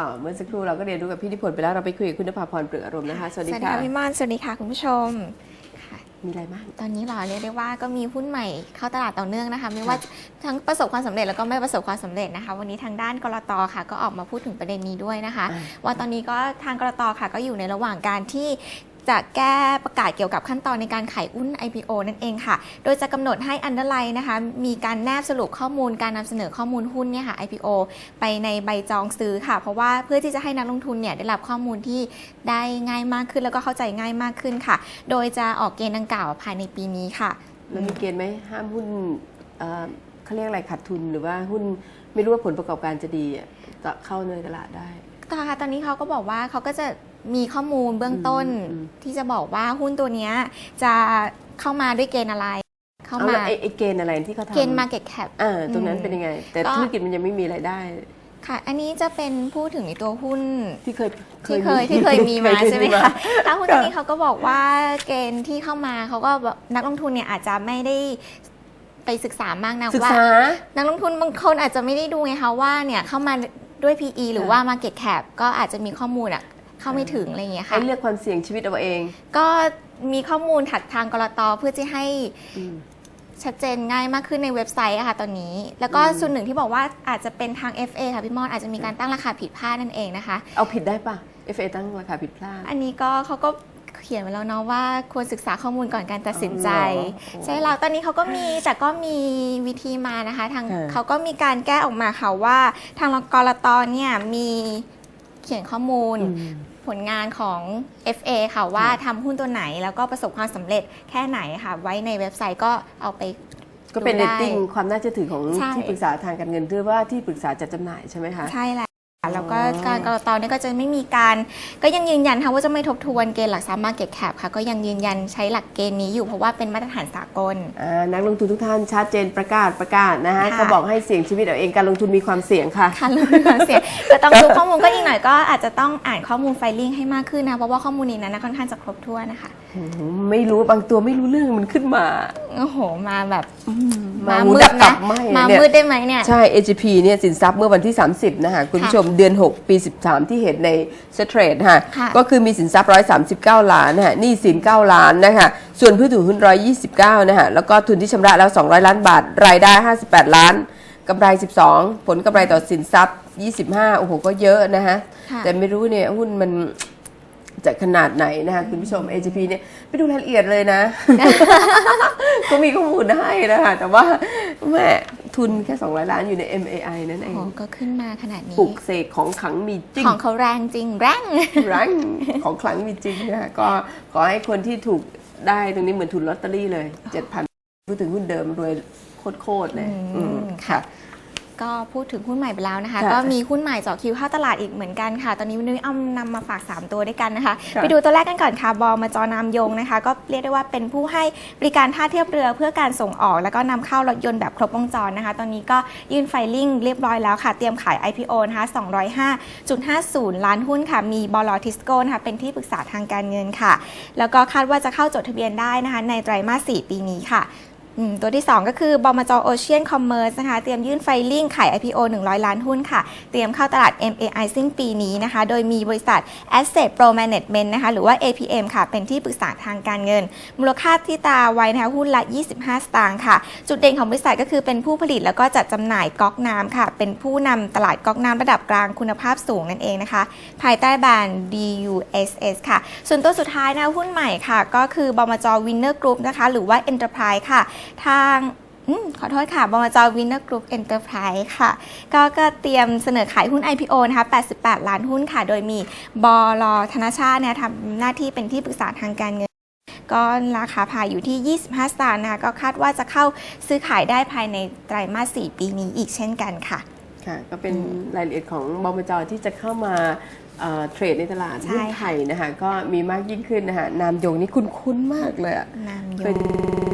ต่อเมื่อสักครู่เราก็เรียนรู้กับพี่นิพนธ์ไปแล้วเราไปคุยกับคุณนภาพรเปลือกอารมณ์นะคะสวัสดีค่ะพี่ม่อนสวัสดีค่ะคุณผู้ชมค่ะมีอะไรบ้างตอนนี้เราเรียกได้ว่าก็มีหุ้นใหม่เข้าตลาดต่อเนื่องนะคะ ไม่ว่าทั้งประสบความสำเร็จแล้วก็ไม่ประสบความสำเร็จนะคะ วันนี้ทางด้านกรตค่ะ ก็ออกมาพูดถึงประเด็นนี้ด้วยนะคะอ่าว่าตอนนี้ก็ทางกรตค่ะ ก็อยู่ในระหว่างการที่ จะแก้ประกาศเกี่ยวกับขั้นตอนในการขายหุ้น IPO นั่นเองค่ะ โดยจะกำหนดให้อันเดอร์ไลน์นะคะมีการแนบสรุปข้อมูลการนำเสนอข้อมูลหุ้นเนี่ยค่ะ IPO ไปในใบจองซื้อค่ะ เพราะว่าเพื่อที่จะให้นักลงทุนเนี่ยได้รับข้อมูลที่ได้ง่ายมากขึ้นแล้วก็เข้าใจง่ายมากขึ้นค่ะ โดยจะออกเกณฑ์ดังกล่าวภายในปีนี้ค่ะแล้วมีเกณฑ์ไหมห้ามหุ้นเขาเรียกอะไรขาดทุนหรือว่าหุ้นไม่รู้ว่าผลประกอบการจะดีจะเข้าในตลาดได้ ค่ะตอนนี้เขาก็บอกว่าเขาก็จะมีข้อมูลเบื้องต้นอืม ที่จะบอกว่าหุ้นตัวเนี้ยจะเข้ามาด้วยเกณฑ์อะไร เข้าเอามาแล้วไอ้ไอ้เกณฑ์อะไรที่เขาทำเกณฑ์ Market Cap เออตรงนั้นเป็นยังไง แต่ก็ ธุรกิจมันยังไม่มีรายได้ ค่ะ อันนี้จะเป็นพูดถึงในตัวหุ้น ที่เคยที่เคยที่เคยมีมาใช่ไหมคะแล้วหุ้นตัวนี้เขาก็บอกว่าเกณฑ์ที่เข้ามาเขาก็แบบนักลงทุนเนี่ยอาจจะไม่ได้ไปศึกษามากนะศึกว่า ษา นักลงทุนบางคนอาจจะไม่ได้ดูไงคะว่าเนี่ยเข้ามา ด้วย PE หรือว่า Market Cap ก็อาจจะมีข้อมูลอะเข้าไม่ถึงอะไรอย่างเงี้ยให้ค่ะเลือกความเสี่ยงชีวิตเอาเอง ก็มีข้อมูลถักทางกรตเพื่อจะให้อืมชัดเจนง่ายมากขึ้นในเว็บไซต์อะค่ะตอนนี้ แล้วก็อืมส่วนหนึ่งที่บอกว่าอาจจะเป็นทาง FA ค่ะพี่มอนอาจจะมีการตั้งราคาผิดพลาดนั่นเองนะคะ เอาผิดได้ปะ FA ตั้งราคาผิดพลาด อันนี้ก็เขาก็ เขียนไว้แล้วเนาะว่าควรศึกษาข้อมูลก่อนการตัดสินใจอ๋อใช่แล้วตอนนี้เขาก็มีแต่ก็มีวิธีมานะคะทางค่ะ เขาก็มีการแก้ออกมาค่ะว่า ทางกรตเนี่ยมีเขียนข้อมูล อืม ผลงานของ FA ค่ะว่าค่ะทำหุ้นตัวไหนแล้วก็ประสบความสำเร็จแค่ไหนค่ะ ไว้ในเว็บไซต์ก็เอาไปก็เป็นดูเรได้ ตติ้งความน่าเชื่อถือของใช่ ที่ปรึกษาทางการเงินหรือว่าที่ปรึกษาจัดจำหน่ายใช่ไหมคะ ใช่แล้วค่ะ แล้วก็อ๋อการกรตเนี่ยก็จะไม่มีการก็ยังยืนยันค่ะว่าจะไม่ทบทวนเกณฑ์หลักทรัพย์ Market Cap ค่ะ ก็ยังยืนยันใช้หลักเกณฑ์นี้อยู่เพราะว่าเป็นมาตรฐานสากลอ่านักลงทุนทุกท่านชัดเจนประกาศประกาศนะฮะค่ะก็บอกให้เสี่ยงชีวิตเอาเองการลงทุนมีความเสี่ยงค่ะค่ะรู้ความเสียก็ต้องดูข้อมูลก็อีกหน่อยก็อาจจะต้องอ่านข้อมูลไฟลิ่งให้มากขึ้นนะเพราะว่าข้อมูลในนั้นนะค่อนข้างจะครบถ้วนนะคะโอ้โหไม่รู้บางตัวไม่รู้เรื่องมันขึ้นมาโอ้โหมาแบบมามาหูมืดัดบตันะบไหมมาเนี่ยมืดได้ไหมเนี่ยใช่ AGP เนี่ยสินทรัพย์เมื่อวันที่ 30นะคะคุณผู้ชมเดือน 6 ปี 13 ที่เห็นในเซตเทรดค่ะค่ะก็คือมีสินทรัพย์ 139 ล้านนะคะหนี้สิน 9 ล้านนะคะส่วนผู้ถือหุ้น 129 นะคะแล้วก็ทุนที่ชำระแล้ว 200 ล้านบาท รายได้ 58 ล้านกำไร 12 ผลกำไรต่อสินทรัพย์ 25 โอ้โห ก็เยอะนะคะค่ะแต่ไม่รู้เนี่ยหุ้นมันจะขนาดไหนนะคะคุณผู้ชม AGP เนี่ยไปดูรายละเอียดเลยนะ ก็มีข้อมูลให้นะคะแต่ว่าแม่ ทุนแค่ 200 ล้านอยู่ใน MAI นั่นเอโอ้งโหก็ขึ้นมาขนาดนี้ปลุกเสกของขลังมีจริง ของเขาแรงจริงแรงรังของขลังมีจริงนะคะก็ขอให้คนที่ถูกได้ตรงนี้เหมือนทุนลอตเตอรี่เลย 7,000พูดถึงหุ้นเดิมรวยโคตรๆเลยอืมอืมค่ะ ก็พูดถึงหุ้นใหม่ไปแล้วนะคะ ค่ะก็มีหุ้นใหม่เจาะคิวเข้าตลาดอีกเหมือนกันค่ะ ตอนนี้วันนี้เอานำมาฝาก 3 ตัวด้วยกันนะคะ ค่ะ ไปดูตัวแรกกันก่อนค่ะบอมาจอนามยงนะคะ ก็เรียกได้ว่าเป็นผู้ให้บริการท่าเทียบเรือเพื่อการส่งออก แล้วก็นำเข้ารถยนต์แบบครบวงจรนะคะ ตอนนี้ก็ยื่นไฟลิ่งเรียบร้อยแล้วค่ะ เตรียมขาย IPO นะคะ205.50 ล้านหุ้นค่ะ มีบลทิสโก้นะคะเป็นที่ปรึกษาทางการเงินค่ะ แล้วก็คาดว่าจะเข้าจดทะเบียนได้นะคะ ในไตรมาส 4 ปีนี้ค่ะอืม ตัวที่ 2 ก็คือบอมจโอเชียนคอมเมอร์สนะคะ เตรียมยื่นไฟลิ่งขาย IPO 100 ล้านหุ้นค่ะ เตรียมเข้าตลาด MAI สิ้นปีนี้นะคะ โดยมีบริษัท Asset Pro Management นะคะ หรือว่า APM ค่ะ เป็นที่ปรึกษาทางการเงิน มูลค่าที่ตาไว้นะคะหุ้นละ 25 สตางค์ค่ะ จุดเด่นของบริษัทก็คือเป็นผู้ผลิตแล้วก็จัดจำหน่ายก๊อกน้ำค่ะ เป็นผู้นำตลาดก๊อกน้ำระดับกลางคุณภาพสูงนั่นเองนะคะ ภายใต้แบรนด์ DUSS ค่ะ ส่วนตัวสุดท้ายนะหุ้นใหม่ค่ะ ก็คือบมจ Winner Group นะคะ หรือว่า Enterprise ค่ะทางอมขอโทษค่ะ บมจ Winner Group Enterprise ค่ะ ก็ก็เตรียมเสนอขายหุ้น IPO นะคะ 88 ล้านหุ้นค่ะ โดยมีบลธนชาติเนี่ยทำหน้าที่เป็นที่ปรึกษาทางการเงิน ก็ราคาพายอยู่ที่ 25 สตางค์นะคะ ก็คาดว่าจะเข้าซื้อขายได้ภายในไตรมาส 4 ปีนี้อีกเช่นกันค่ะ ค่ะ ก็เป็นรายละเอียดของบมจที่จะเข้ามาเอ่อเทรดในตลาดใช่หุ้นไทยนะคะ ก็มีมากยิ่งขึ้นนะคะนามยงนี่คุ้นๆมากเลยอะนามยเคยง